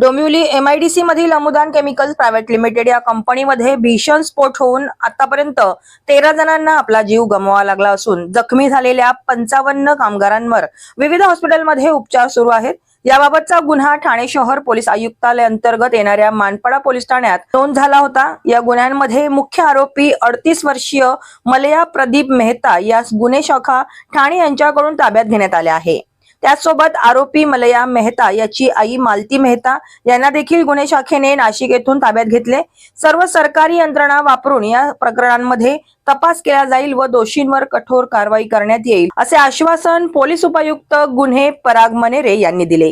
Dombivli MIDC मधील अमुदान chemicals private limited या कंपनीमध्ये भीषण स्फोट होऊन आतापर्यंत तेरा जणांना आपला जीव गमवावा लागला असून जखमी झालेल्या पंचावन्न कामगारांवर विविध हॉस्पिटलमध्ये उपचार सुरू आहेत. याबाबतचा गुन्हा ठाणे शहर पोलीस आयुक्तालय अंतर्गत येणाऱ्या मानपाडा पोलीस ठाण्यात नोंद झाला होता. या गुन्ह्यांमध्ये मुख्य आरोपी अडतीस वर्षीय मलया प्रदीप मेहता यास गुन्हे शाखा ठाणे यांच्याकडून ताब्यात घेण्यात आले आहे. त्याचसोबत आरोपी मलया मेहता याची आई मालती मेहता यांना देखील गुन्हे शाखेने नाशिक येथून ताब्यात घेतले. सर्व सरकारी यंत्रणा वापरून या प्रकरणांमध्ये तपास केला जाईल व दोषींवर कठोर कारवाई करण्यात येईल असे आश्वासन पोलीस उपायुक्त गुन्हे पराग मनेरे यांनी दिले.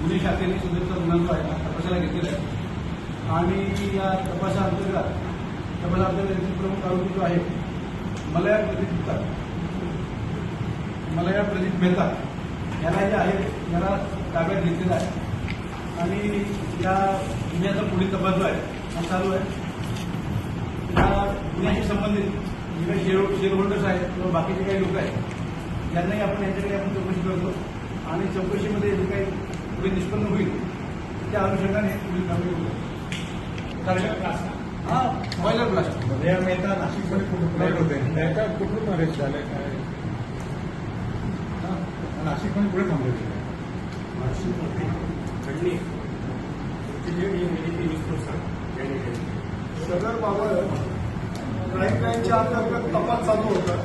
गुन्हे शाखेने सुद्धा गुन्हा आहे. तपासाला घेतलेला आहे? आणि या तपासाअंतर्गत तपासाअंतर्गत प्रमुख आरोपी जो आहे मलया प्रदीप मेहता मलया प्रदीप मेहता याला जे आहे याला ताब्यात घेतलेला आहे. आणि या गुन्ह्याचा पुढील तपास जो आहे हा चालू आहे. या गुन्ह्याशी संबंधित जे काही शेअर शेअर होल्डर्स आहेत किंवा बाकीचे काही लोक आहेत यांनाही आपण यांच्याकडे आपण चौकशी करतो. आणि चौकशीमध्ये जे काही पुढे निष्पन्न होईल त्या अनुषंगाने पुढील कारवाई करू हा बॉयलर ब्लास्ट या मेहता नाशिकमध्ये कुठून होते मेहता कुठून अरेस्ट झाले? काय? नाशिकमध्ये पुढे थांबले होते. सदर बाबत क्राईमच्या अंतर्गत तपास चालू होता.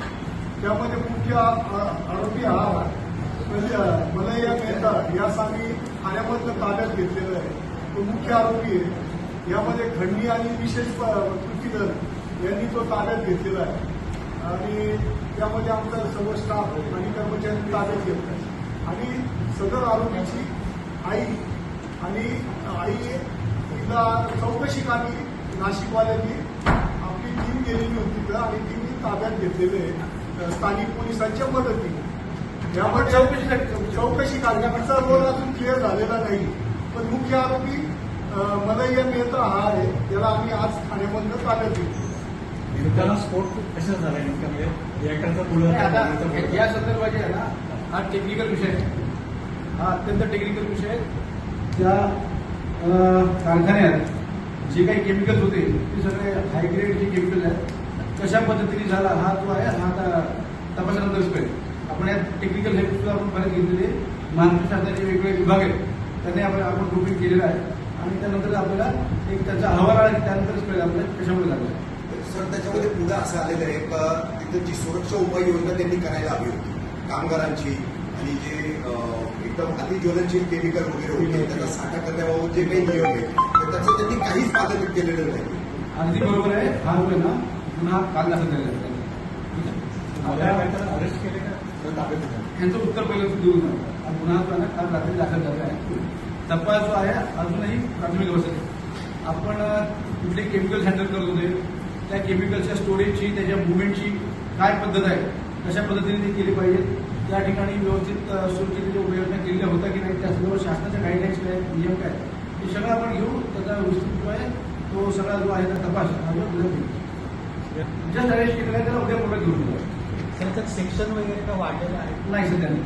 त्यामध्ये मुख्य आरोपी हा म्हणजे मलया मेहता यास आम्ही ठाण्यामधलं ताब्यात घेतलेलं आहे. तो मुख्य आरोपी आहे. यामध्ये खंडणी आणि विशेष प- कृती दल यांनी तो ताब्यात घेतलेला आहे. आणि त्यामध्ये आमचा सर्व स्टाफ आणि कर्मचारी ताब्यात घेतला आहे. आणि सदर आरोपीची आई आणि आई तिला चौकशी कामी नाशिकवाल्यांनी आपली टीम गेलेली होती तिथं आणि टीमनी ताब्यात घेतलेले आहे. स्थानिक पोलिसांच्या मदतीने. चौकशीसाठी- चौकशी. चौकशी. करण्याचा रोल अजून क्लिअर झालेला नाही. पण मुख्य आरोपी अं, मलय्या मेहता हा आहे. त्याला आम्ही आज ठाण्यामधनं ताब्यात घेतलो त्याला स्फोट कशा झाला नेमका? म्हणजे रिॲक्टरचा पुढे आता या संदर्भात जे आहे ना हा टेक्निकल विषय आहे. हा अत्यंत टेक्निकल विषय आहे. त्या कारखान्यात जे काही केमिकल्स होते ते सगळे हायग्रेड जे केमिकल आहेत कशा पद्धतीने झाला हा जो आहे हा आता तपासानंतरच कळेल आपण या टेक्निकल हेल्प सुद्धा आपण परत घेतलेले महाराष्ट्र शासनाचे वेगवेगळे विभाग आहेत. त्यांनी आपण आपण ग्रुपिंग केलेलं आहे. आणि त्यानंतर आपल्याला एक त्याचा अहवाल आला की त्यानंतरच कळेल आपल्याला कशामुळे झालं सर त्याच्यामध्ये पुढे असं आलेलं आहे का तिथं जी सुरक्षा उपाययोजना त्यांनी करायला हवी होती कामगारांची आणि जे एकदम अतिज्वलनशील केमिकल वगैरे होते त्याचा साठा करण्याबाबत जे काही नियम आहे तर त्याचं त्यांनी काहीच पालन केलेलं नाही. अगदी बरोबर आहे. हा आहे ना गुन्हा काल दाखल झालेला अरेस्ट केले का? यांचं उत्तर पहिलं देऊ नका गुन्हा काल रात्री दाखल झालेला आहे. तपास जो आहे अजूनही प्राथमिक अवस्थेत. आपण कुठले केमिकल्स हँडल करत होते? केमिकलच्या स्टोरेजची त्याच्या मुवमेंटची काय पद्धत आहे कशा पद्धतीने ते केली पाहिजे त्या ठिकाणी व्यवस्थित अ, सुरक्षितरित्या उपाययोजना केलेल्या होत्या की नाही त्या संदर्भात शासनाच्या गाईडलाईन्स काय नियम काय हे सगळं आपण घेऊ त्याचा विस्तृत जो आहे तो सगळा जो आहे त्या तपास. ज्या केलेला आहे त्याला उद्या कोर्टात घेऊन जाऊ त्यांचं सेक्शन वगैरे का वाढलेलं आहे? नाही सध्या नाही.